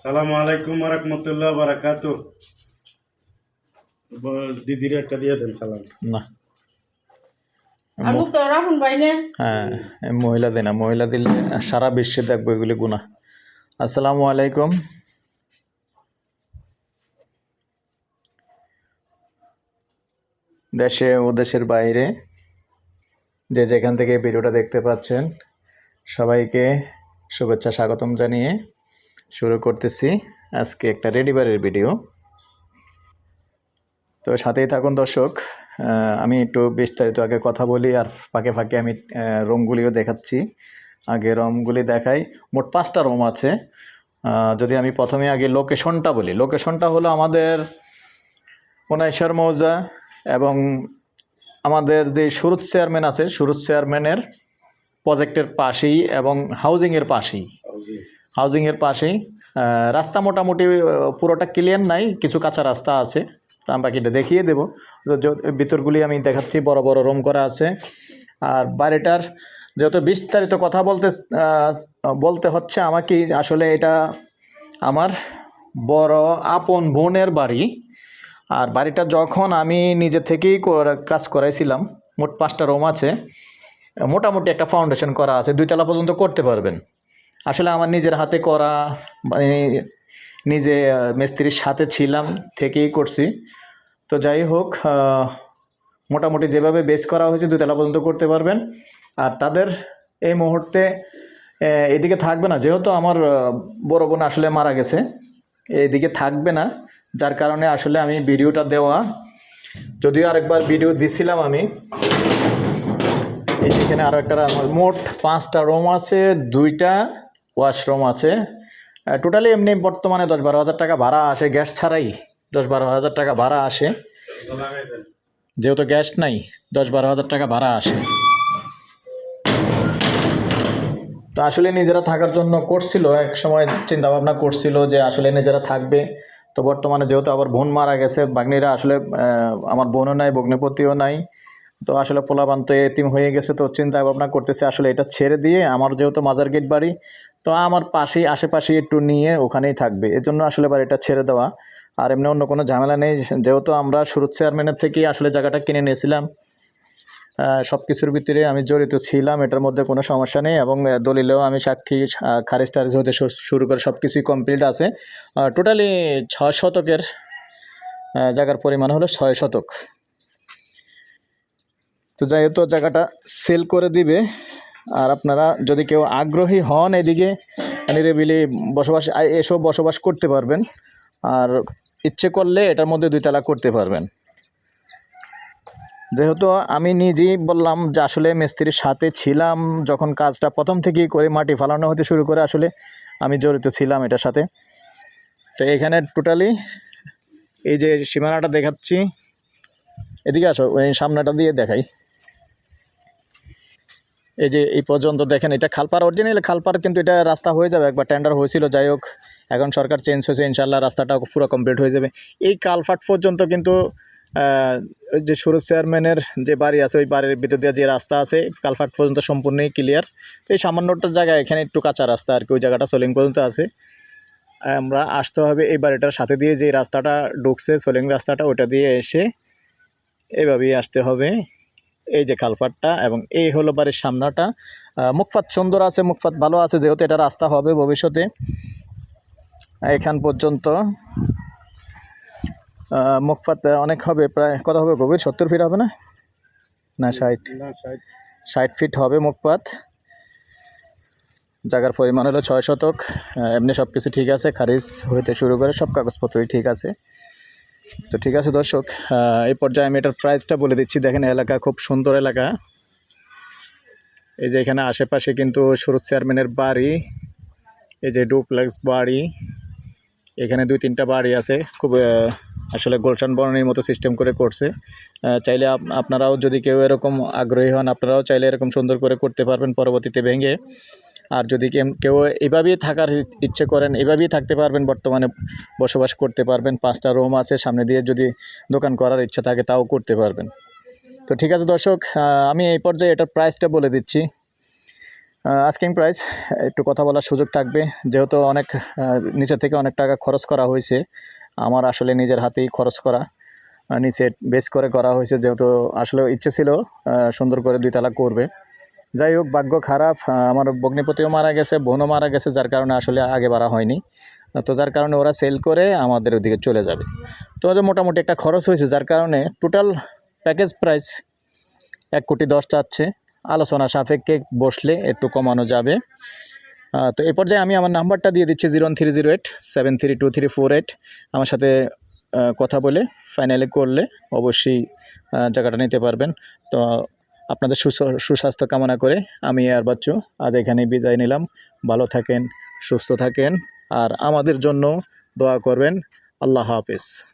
সালাম আলাইকুম রহমতুল্লাহ বারাকাত দিদির একটা দিয়ে দেন সালাম। না। হ্যাঁ মহিলা মহিলা দিলে সারা বিশ্বে দেখব এগুলি গুণা আসসালামু আলাইকুম। দেশে ও দেশের বাইরে যে যেখান থেকে ভিডিওটা দেখতে পাচ্ছেন সবাইকে শুভেচ্ছা স্বাগতম জানিয়ে শুরু করতেছি। আজকে একটা রেডিবারের ভিডিও। তো সাথেই থাকুন দর্শক। আমি একটু বিস্তারিত আগে কথা বলি আর ফাঁকে ফাঁকে আমি আহ, রুমগুলিও দেখাচ্ছি। আগে রুমগুলি দেখাই। মোট পাঁচটা রুম আছে। যদি আমি প্রথমে আগে লোকেশনটা বলি। লোকেশনটা হলো আমাদের কোনাইশ্বর মৌজা এবং আমাদের যে সুরত চেয়ারম্যান আছে সুরত চেয়ারম্যানের প্রজেক্টের পাশেই এবং হাউজিংয়ের পাশেই। হাউজিংয়ের পাশেই। রাস্তা মোটামুটি পুরোটা ক্লিয়ার নাই, কিছু কাঁচা রাস্তা আছে। তা বাকিটা দেখিয়ে দেবো। ভিতরগুলি আমি দেখাচ্ছি, বড় বড় রুম করা আছে। আর বাড়িটার যেহেতু বিস্তারিত কথা বলতে বলতে হচ্ছে আমাকে, আসলে এটা আমার বড় আপন বোনের বাড়ি। আর বাড়িটা যখন আমি নিজে থেকেই কাজ করাইছিলাম, মোট পাঁচটা রুম আছে। মোটামুটি একটা ফাউন্ডেশন করা আছে, দুইতলা পর্যন্ত করতে পারবেন। আসলে আমার নিজের হাতে করা মানে নিজে মিস্ত্রির সাথে ছিলাম, থেকেই করছি। তো যাই হোক মোটামুটি যেভাবে বেস করা হয়েছে দুতলা পর্যন্ত করতে পারবেন। আর তাদের এই মুহূর্তে এদিকে থাকবে না। যেহেতু আমার বড় বোন আসলে মারা গেছে, এদিকে থাকবে না। যার কারণে আসলে আমি ভিডিওটা দেওয়া, যদিও আরেকবার ভিডিও দিছিলাম আমি। এখানে আরও একটা আমার মোট পাঁচটা রুম আছে, দুইটা ওয়াশরুম আছে। টোটালি এমনি বর্তমানে দশ বারো হাজার টাকা ভাড়া আসে, গ্যাস ছাড়াই দশ বারো হাজার টাকা ভাড়া আসে। যেহেতু গ্যাস নাই দশ বারো হাজার টাকা ভাড়া আসে। তো আসলে নিজেরা থাকার জন্য করছিল, এক সময় চিন্তা ভাবনা করছিল যে আসলে নিজেরা থাকবে। তো বর্তমানে যেহেতু আবার বোন মারা গেছে বাগ্নিরা আসলে আমার বোনও নাই, ভগ্নিপতিও নাই। তো আসলে পোলাবান তো এতিম হয়ে গেছে, তো চিন্তা ভাবনা করতেছে আসলে এটা ছেড়ে দিয়ে আমার যেহেতু মাজার গেট বাড়ি তো আমার পাশেই, আশেপাশে একটু নিয়ে ওখানেই থাকবে। এজন্য আসলে বাড়িটা ছেড়ে দেওয়া। আর এমনি অন্য কোনো ঝামেলা নেই। যেহেতু আমরা সুরত চেয়ারম্যানের থেকেই আসলে জায়গাটা কিনে নিয়েছিলাম সব কিছুর ভিতরে আমি জড়িত ছিলাম, এটার মধ্যে কোনো সমস্যা নেই এবং দলিলেও আমি সাক্ষী খারিজ টারিজ হতে শুরু করে সব কিছুই কমপ্লিট আছে টোটালি ছয় শতকের জায়গার পরিমাণ হলো ছয় শতক। তো যেহেতু জায়গাটা সেল করে দিবে। আর আপনারা যদি কেউ আগ্রহী হন এদিকে, নিরিবিলি বসবাস এসব বসবাস করতে পারবেন। আর ইচ্ছে করলে এটার মধ্যে দুই দুইতলা করতে পারবেন। যেহেতু আমি নিজেই বললাম যে আসলে মিস্ত্রির সাথে ছিলাম, যখন কাজটা প্রথম থেকেই করে মাটি ফালানো হতে শুরু করে আসলে আমি জড়িত ছিলাম এটার সাথে। তো এখানে টোটালি এই যে সীমানাটা দেখাচ্ছি, এদিকে আসো, ওই সামনাটা দিয়ে দেখাই। এই যে এই পর্যন্ত দেখেন, এটা খালপার অরিজিনাল খালপার কিন্তু এটা রাস্তা হয়ে যাবে, একবার টেন্ডার হয়েছিল, যাই হোক, এখন সরকার চেঞ্জ হয়েছে ইনশাল্লাহ রাস্তাটা পুরো কমপ্লিট হয়ে যাবে। এই কালফাট পর্যন্ত কিন্তু ওই যে সুরজ চেয়ারম্যানের যে বাড়ি আছে, ওই বাড়ির ভিতর দিয়ে যে রাস্তা আছে, কালফাট পর্যন্ত সম্পূর্ণই ক্লিয়ার তো এই সামান্যটার জায়গায়, এখানে একটু কাঁচা রাস্তা আর কি, ওই জায়গাটা সোলিং পর্যন্ত আছে। আমরা আসতে হবে এই বাড়িটার সাথে দিয়ে, যে রাস্তাটা ঢুকছে, সোলিং রাস্তাটা ওটা দিয়ে এসে এভাবেই আসতে হবে। এই যে খালপাটটা এবং এই হলো বাড়ির সামনাটা। মুখপাত সুন্দর আছে মুখপাত ভালো আছে যেহেতু এটা রাস্তা হবে ভবিষ্যতে। এখান পর্যন্ত মুখপাত অনেক হবে প্রায় কত হবে গভীর? সত্তর ফিট হবে না? না ষাট। ষাট। ফিট হবে মুখপাত। জায়গার পরিমাণ হলো ছয় শতক। এমনি সব কিছু ঠিক আছে খারিজ হইতে শুরু করে সব কাগজপত্রই ঠিক আছে। তো ঠিক আছে দর্শক এই পর্যায়ে আমি এটার প্রাইসটা বলে দিচ্ছি। দেখেন এলাকা খুব সুন্দর এলাকা। এই যে এখানে আশেপাশে কিন্তু সুরত চেয়ারম্যানের বাড়ি, এই যে ডুপ্লেক্স বাড়ি, এখানে দুই তিনটা বাড়ি আছে। খুব আসলে গোলশান বরণের মতো সিস্টেম করে করছে। চাইলে আপ- আপনারাও যদি কেউ এরকম আগ্রহী হন, আপনারাও চাইলে এরকম সুন্দর করে করতে পারবেন পরবর্তীতে ভেঙে। আর যদি কেউ এভাবেই থাকার ইচ্ছে করেন, এভাবেই থাকতে পারবেন, বর্তমানে বসবাস করতে পারবেন, পাঁচটা রুম আছে, সামনে দিয়ে যদি দোকান করার ইচ্ছা থাকে, তাও করতে পারবেন। তো ঠিক আছে দর্শক আমি এই পর্যায়ে এটার প্রাইসটা বলে দিচ্ছি। আস্কিং প্রাইস একটু কথা বলার সুযোগ থাকবে। যেহেতু অনেক নিচে থেকে অনেক টাকা খরচ করা হয়েছে, আমার আসলে নিজের হাতেই খরচ করা। নিচে বেস করে করা হয়েছে, যেহেতু আসলে ইচ্ছে ছিল সুন্দর করে দুই তালা করবে। যাই হোক, ভাগ্য খারাপ আমার ভগ্নিপতিও মারা গেছে, বোনও মারা গেছে, যার কারণে আসলে আগে বাড়া হয়নি। তো যার কারণে ওরা সেল করে আমাদের ওদিকে চলে যাবে। তো মোটামুটি একটা খরচ হয়েছে, যার কারণে টোটাল প্যাকেজ প্রাইস এক কোটি দশ চাচ্ছে। আলোচনা সাপেক্ষে বসলে একটু কমানো যাবে। তো এই পর্যায়ে আমি আমার নাম্বারটা দিয়ে দিচ্ছি zero three zero eight seven three two three four eight আমার সাথে কথা বলে ফাইনালি করলে অবশ্যই জায়গাটা নিতে পারবেন। তো আপনাদের সুস- সুস্বাস্থ্য কামনা করে আমি আর বাচ্চু আজ এখানে বিদায় নিলাম। ভালো থাকেন, সুস্থ থাকেন, আর আমাদের জন্য দোয়া করবেন। আল্লাহ হাফেজ।